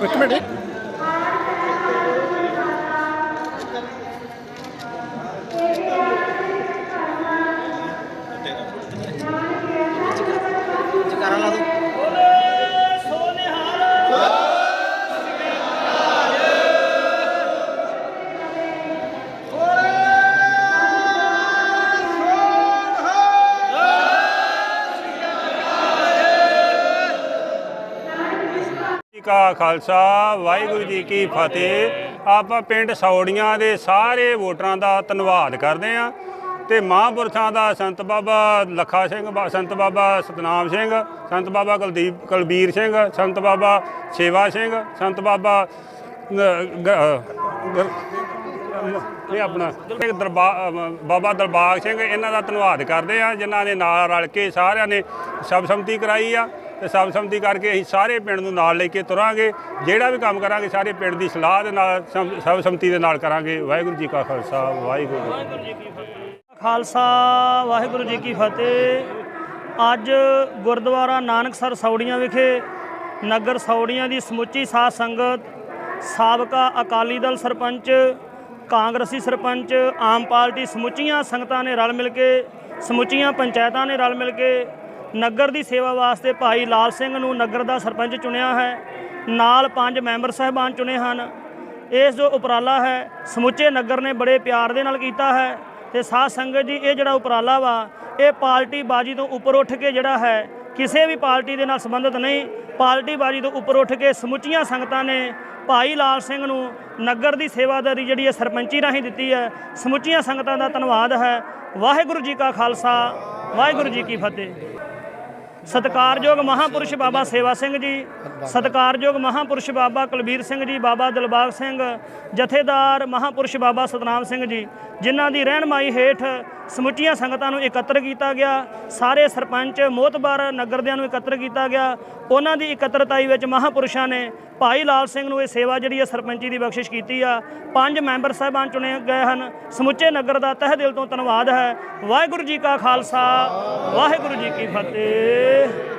recommend it. ਕਾ ਖਾਲਸਾ, ਵਾਹਿਗੁਰੂ ਜੀ ਕੀ ਫਤਿਹ। ਆਪਾਂ ਪਿੰਡ ਸੌੜੀਆਂ ਦੇ ਸਾਰੇ ਵੋਟਰਾਂ ਦਾ ਧੰਨਵਾਦ ਕਰਦੇ ਆਂ ਤੇ ਮਹਾਂਪੁਰਸ਼ਾਂ ਦਾ ਸੰਤ ਬਾਬਾ ਲੱਖਾ ਸਿੰਘ, ਬਾ- ਸੰਤ ਬਾਬਾ ਸਤਨਾਮ ਸਿੰਘ, ਸੰਤ ਬਾਬਾ ਕੁਲਦੀਪ, ਕੁਲਬੀਰ ਸਿੰਘ, ਸੰਤ ਬਾਬਾ ਸੇਵਾ ਸਿੰਘ, ਸੰਤ ਬਾਬਾ ਇਹ ਆਪਣਾ ਇੱਕ ਦਰਬਾਰ ਬਾਬਾ ਦਰਬਾਗ ਸਿੰਘ, ਇਹਨਾਂ ਦਾ ਧੰਨਵਾਦ ਕਰਦੇ ਆ ਜਿਨ੍ਹਾਂ ਨੇ ਨਾਲ ਰਲ ਕੇ ਸਾਰਿਆਂ ਨੇ ਸਬਸੰਮਤੀ ਕਰਾਈ ਆ। ਤੇ ਸਬਸੰਮਤੀ ਕਰਕੇ ਅਸੀਂ ਸਾਰੇ ਪਿੰਡ ਨੂੰ ਨਾਲ ਲੈ ਕੇ ਤੁਰਾਂਗੇ। ਜਿਹੜਾ ਵੀ ਕੰਮ ਕਰਾਂਗੇ, ਸਾਰੇ ਪਿੰਡ ਦੀ ਸਲਾਹ ਦੇ ਨਾਲ ਸਮ- ਦੇ ਨਾਲ ਕਰਾਂਗੇ। ਵਾਹਿਗੁਰੂ ਜੀ ਕਾ ਖਾਲਸਾ, ਵਾਹਿਗੁਰੂ ਜੀ ਕੀ ਫਤਿਹ। ਖਾਲਸਾ, ਵਾਹਿਗੁਰੂ ਜੀ ਕੀ ਫਤਿਹ। ਅੱਜ ਗੁਰਦੁਆਰਾ ਨਾਨਕਸਰ ਸੌੜੀਆਂ ਵਿਖੇ, ਨਗਰ ਸੌੜੀਆਂ ਦੀ ਸਮੁੱਚੀ ਸਾਧ ਸੰਗਤ, ਸਾਬਕਾ ਅਕਾਲੀ ਦਲ ਸਰਪੰਚ, ਕਾਂਗਰਸੀ ਸਰਪੰਚ, ਆਮ ਪਾਰਟੀ ਸਮੁੱਚੀਆਂ ਸੰਗਤਾਂ ਨੇ ਰਲ ਮਿਲ ਕੇ, ਸਮੁੱਚੀਆਂ ਪੰਚਾਇਤਾਂ ਨੇ ਰਲ ਮਿਲ ਕੇ ਨਗਰ ਦੀ ਸੇਵਾ ਵਾਸਤੇ ਭਾਈ ਲਾਲ ਸਿੰਘ ਨੂੰ ਨਗਰ ਦਾ ਸਰਪੰਚ ਚੁਣਿਆ ਹੈ। ਨਾਲ ਪੰਜ ਮੈਂਬਰ ਸਹਿਬਾਨ ਚੁਣੇ ਹਨ। ਇਸ ਜੋ ਉਪਰਾਲਾ ਹੈ, ਸਮੁੱਚੇ ਨਗਰ ਨੇ ਬੜੇ ਪਿਆਰ ਦੇ ਨਾਲ ਕੀਤਾ ਹੈ ਤੇ ਸਾਧ ਸੰਗਤ ਜੀ, ਇਹ ਜਿਹੜਾ ਉਪਰਾਲਾ ਵਾ, ਇਹ ਪਾਰਟੀ ਬਾਜੀ ਤੋਂ ਉੱਪਰ ਉੱਠ ਕੇ ਜਿਹੜਾ ਹੈ, ਕਿਸੇ ਵੀ ਪਾਰਟੀ ਦੇ ਨਾਲ ਸੰਬੰਧਿਤ ਨਹੀਂ। ਪਾਰਟੀ ਬਾਜੀ ਤੋਂ ਉੱਪਰ ਉੱਠ ਕੇ ਸਮੁੱਚੀਆਂ ਸੰਗਤਾਂ ਨੇ ਭਾਈ ਲਾਲ ਸਿੰਘ ਨੂੰ ਨਗਰ ਦੀ ਸੇਵਾਦਾਰੀ ਜਿਹੜੀ ਹੈ, ਸਰਪੰਚੀ ਰਾਹੀਂ ਦਿੱਤੀ ਹੈ। ਸਮੁੱਚੀਆਂ ਸੰਗਤਾਂ ਦਾ ਧੰਨਵਾਦ ਹੈ। ਵਾਹਿਗੁਰੂ ਜੀ ਕਾ ਖਾਲਸਾ, ਵਾਹਿਗੁਰੂ ਜੀ ਕੀ ਫਤਿਹ। ਸਤਿਕਾਰਯੋਗ ਮਹਾਪੁਰਸ਼ ਬਾਬਾ ਸੇਵਾ ਸਿੰਘ ਜੀ, ਸਤਿਕਾਰਯੋਗ ਮਹਾਪੁਰਸ਼ ਬਾਬਾ ਕੁਲਬੀਰ ਸਿੰਘ ਜੀ, ਬਾਬਾ ਦਿਲਬਾਗ ਸਿੰਘ ਜਥੇਦਾਰ ਮਹਾਪੁਰਸ਼ ਬਾਬਾ ਸਤਨਾਮ ਸਿੰਘ ਜੀ, ਜਿਨ੍ਹਾਂ ਦੀ ਰਹਿਨਮਾਈ ਹੇਠ ਸਮੁੱਚੀਆਂ ਸੰਗਤਾਂ ਨੂੰ ਇਕੱਤਰ ਕੀਤਾ ਗਿਆ, ਸਾਰੇ ਸਰਪੰਚ, ਮੋਤਬਾਰ ਨਗਰਦਿਆਂ ਨੂੰ ਇਕੱਤਰ ਕੀਤਾ ਗਿਆ। ਉਹਨਾਂ ਦੀ ਇਕੱਤਰਤਾਈ ਵਿੱਚ ਮਹਾਪੁਰਸ਼ਾਂ ਨੇ ਭਾਈ ਲਾਲ ਸਿੰਘ ਨੂੰ ਇਹ ਸੇਵਾ ਜਿਹੜੀ ਹੈ ਸਰਪੰਚੀ ਦੀ ਬਖਸ਼ਿਸ਼ ਕੀਤੀ ਆ। ਪੰਜ ਮੈਂਬਰ ਸਾਹਿਬਾਨ ਚੁਣੇ ਗਏ ਹਨ। ਸਮੁੱਚੇ ਨਗਰ ਦਾ ਤਹਿ ਦਿਲ ਤੋਂ ਧੰਨਵਾਦ ਹੈ। ਵਾਹਿਗੁਰੂ ਜੀ ਕਾ ਖਾਲਸਾ, ਵਾਹਿਗੁਰੂ ਜੀ ਕੀ ਫਤਿਹ।